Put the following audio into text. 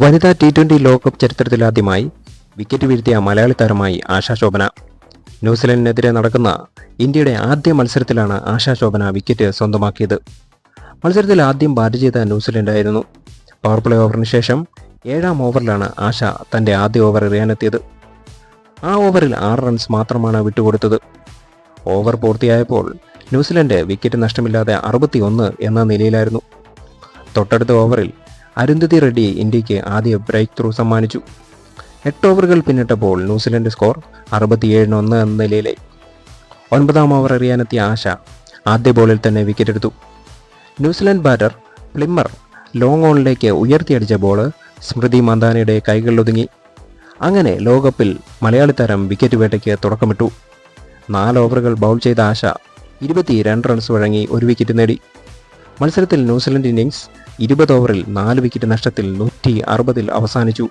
വനിതാ T twenty ലോകകപ്പ് ചരിത്രത്തിലാദ്യമായി വിക്കറ്റ് വീഴ്ത്തിയ മലയാളി താരമായി ആശാ ശോഭന. ന്യൂസിലൻഡിനെതിരെ നടക്കുന്ന ഇന്ത്യയുടെ ആദ്യ മത്സരത്തിലാണ് ആശാ ശോഭന വിക്കറ്റ് സ്വന്തമാക്കിയത്. മത്സരത്തിൽ ആദ്യം ബാറ്റ് ചെയ്ത ന്യൂസിലൻഡായിരുന്നു. പവർ പ്ലേ ഓവറിന് ശേഷം ഏഴാം ഓവറിലാണ് ആശ തന്റെ ആദ്യ ഓവർ എറിയാനെത്തിയത്. ആ ഓവറിൽ ആറ് റൺസ് മാത്രമാണ് വിട്ടുകൊടുത്തത്. ഓവർ പൂർത്തിയായപ്പോൾ ന്യൂസിലൻഡ് വിക്കറ്റ് നഷ്ടമില്ലാതെ അറുപത്തി ഒന്ന് എന്ന നിലയിലായിരുന്നു. തൊട്ടടുത്ത ഓവറിൽ അരുന്ധതി റെഡ്ഡി ഇന്ത്യയ്ക്ക് ആദ്യ ബ്രേക്ക് ത്രൂ സമ്മാനിച്ചു. എട്ട് ഓവറുകൾ പിന്നിട്ടപ്പോൾ ന്യൂസിലൻഡ് സ്കോർ അറുപത്തിയേഴിന് ഒന്ന് എന്ന നിലയിലായി. ഒൻപതാം ഓവർ എറിയാനെത്തിയ ആശ ആദ്യ ബോളിൽ തന്നെ വിക്കറ്റ് എടുത്തു. New Zealand batter Plimmer long ഓണിലേക്ക് ഉയർത്തിയടിച്ച ബോൾ സ്മൃതി മന്ദാനയുടെ കൈകളിലൊതുങ്ങി അങ്ങനെ ലോകകപ്പിൽ മലയാളി താരം വിക്കറ്റ് വേട്ടയ്ക്ക് തുടക്കമിട്ടു. നാല് ഓവറുകൾ ബൗൾ ചെയ്ത ആശ ഇരുപത്തി റൺസ് വഴങ്ങി ഒരു വിക്കറ്റ് നേടി. മത്സരത്തിൽ ന്യൂസിലൻഡ് ഇന്നിംഗ്സ് ഇരുപത് ഓവറിൽ നാല് വിക്കറ്റ് നഷ്ടത്തിൽ നൂറ്റി അറുപതിൽ അവസാനിച്ചു.